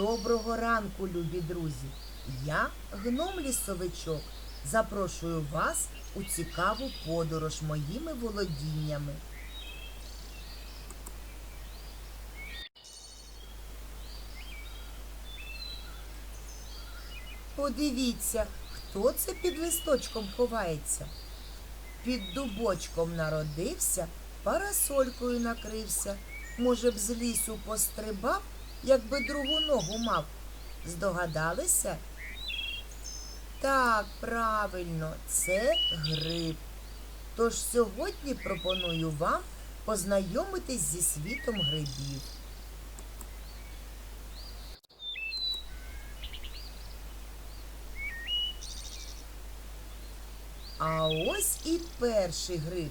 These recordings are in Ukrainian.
Доброго ранку, любі друзі! Я гном лісовичок. Запрошую вас у цікаву подорож моїми володіннями. Подивіться, хто це під листочком ховається. Під дубочком народився, парасолькою накрився. Може б з лісу пострибав, якби другу ногу мав. Здогадалися? Так, правильно, це гриб. Тож сьогодні пропоную вам познайомитись зі світом грибів. А ось і перший гриб.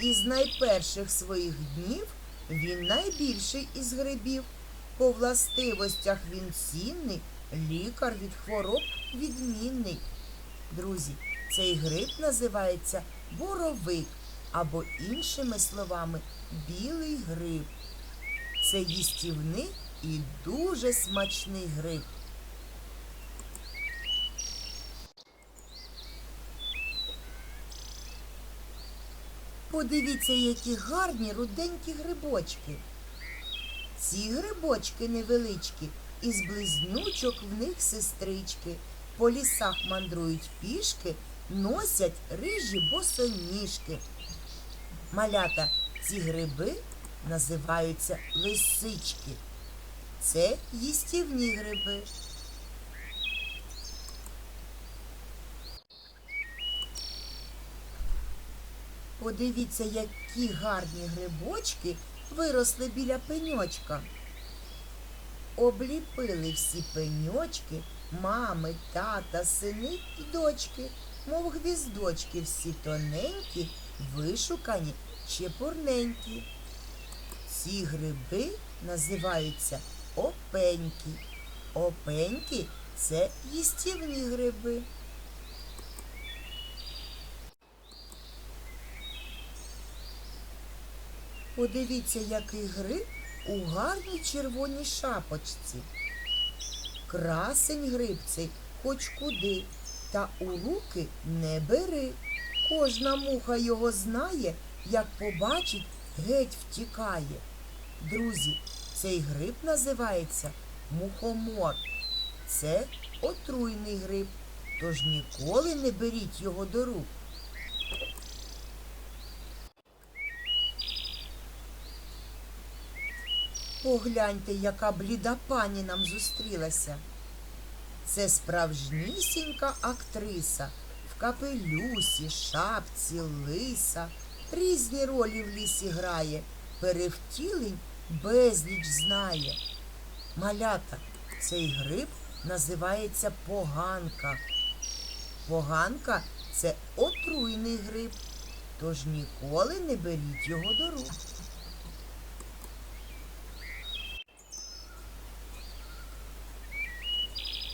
Із найперших своїх днів він найбільший із грибів. По властивостях він цінний, лікар від хвороб відмінний. Друзі, цей гриб називається боровик або іншими словами білий гриб. Це їстівний і дуже смачний гриб. Подивіться, які гарні руденькі грибочки. Ці грибочки невеличкі, із близнючок в них сестрички. По лісах мандрують пішки, носять рижі босоніжки. Малята, ці гриби називаються лисички. Це їстівні гриби. Подивіться, які гарні грибочки виросли біля пеньочка. Обліпили всі пеньочки, мами, тата, сини й дочки, мов гвіздочки всі тоненькі, вишукані, чепурненькі. Ці гриби називаються опеньки. Опеньки це їстівні гриби. Подивіться, який гриб у гарній червоній шапочці. Красень гриб цей хоч куди, та у руки не бери. Кожна муха його знає, як побачить, геть втікає. Друзі, цей гриб називається мухомор. Це отруйний гриб, тож ніколи не беріть його до рук. Погляньте, яка бліда пані нам зустрілася. Це справжнісінька актриса в капелюсі, шапці, лиса, різні ролі в лісі грає, перевтілень безліч знає. Малята, цей гриб називається поганка. Поганка це отруйний гриб, тож ніколи не беріть його до рук.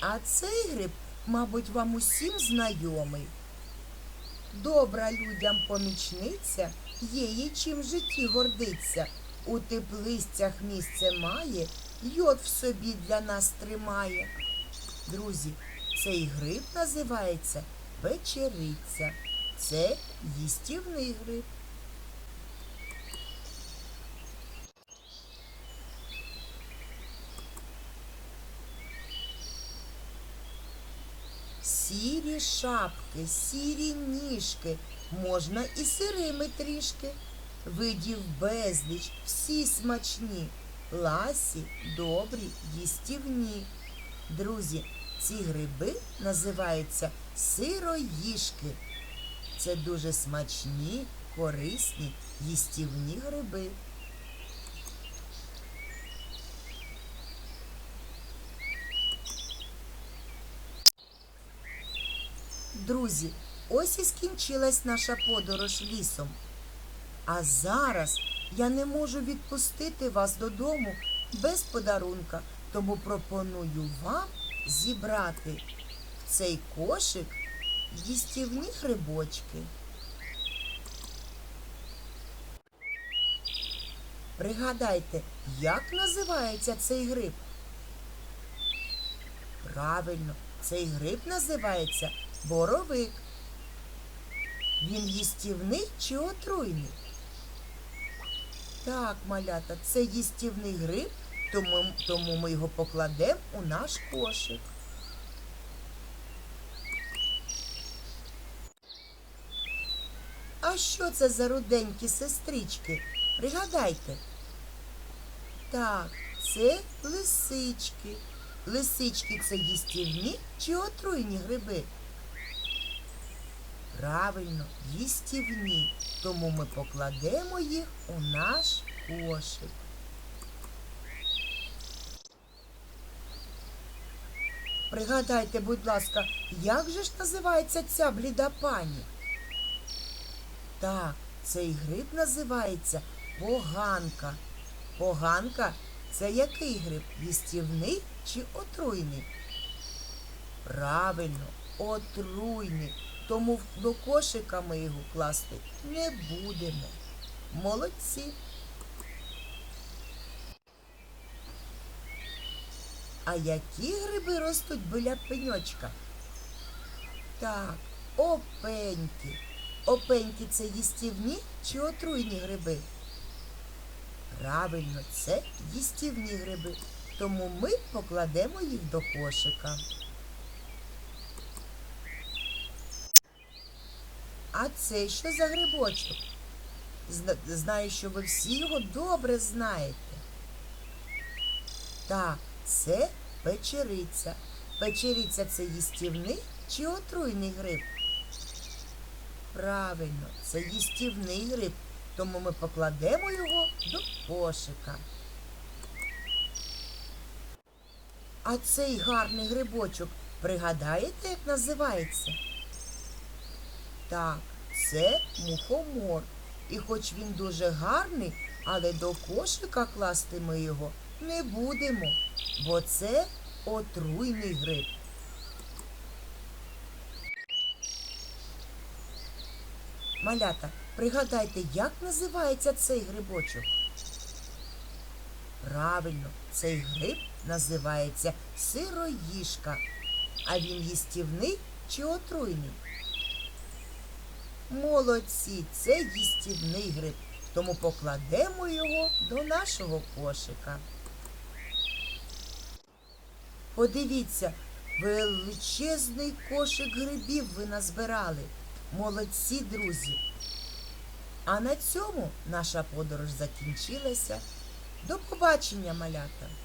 А цей гриб, мабуть, вам усім знайомий. Добра людям помічниця, є їй чим в житті гордиться. У теплицях місце має, йод в собі для нас тримає. Друзі, цей гриб називається печериця. Це їстівний гриб. Сірі шапки, сірі ніжки, можна і сирими трішки. Видів безліч, всі смачні, ласі, добрі, їстівні. Друзі, ці гриби називаються сироїжки. Це дуже смачні, корисні, їстівні гриби. Друзі, ось і скінчилась наша подорож лісом. А зараз я не можу відпустити вас додому без подарунка, тому пропоную вам зібрати в цей кошик їстівні грибочки. Пригадайте, як називається цей гриб? Правильно, цей гриб називається боровик. Він їстівний чи отруйний? Так, малята, це їстівний гриб, тому, тому ми його покладемо у наш кошик. А що це за руденькі сестрички? Пригадайте. Так, це лисички. Лисички це їстівні чи отруйні гриби? Правильно, їстівні. Тому ми покладемо їх у наш кошик. Пригадайте, будь ласка, як же ж називається ця бліда пані? Так, цей гриб називається поганка. Поганка це який гриб? Їстівний чи отруйний? Правильно, отруйний. Тому до кошика ми його класти не будемо. Молодці. А які гриби ростуть біля пеньочка? Так, опеньки. Опеньки це їстівні чи отруйні гриби? Правильно, це їстівні гриби. Тому ми покладемо їх до кошика. А це що за грибочок? Знаю, що ви всі його добре знаєте. Так, це печериця. Печериця це їстівний чи отруйний гриб? Правильно, це їстівний гриб, тому ми покладемо його до кошика. А цей гарний грибочок, пригадаєте, як називається? Так, це мухомор. І хоч він дуже гарний, але до кошика класти ми його не будемо, бо це отруйний гриб. Малята, пригадайте, як називається цей грибочок? Правильно, цей гриб називається сироїжка. А він їстівний чи отруйний? Молодці, це їстівний гриб, тому покладемо його до нашого кошика. Подивіться, величезний кошик грибів ви назбирали. Молодці, друзі. А на цьому наша подорож закінчилася. До побачення, малята!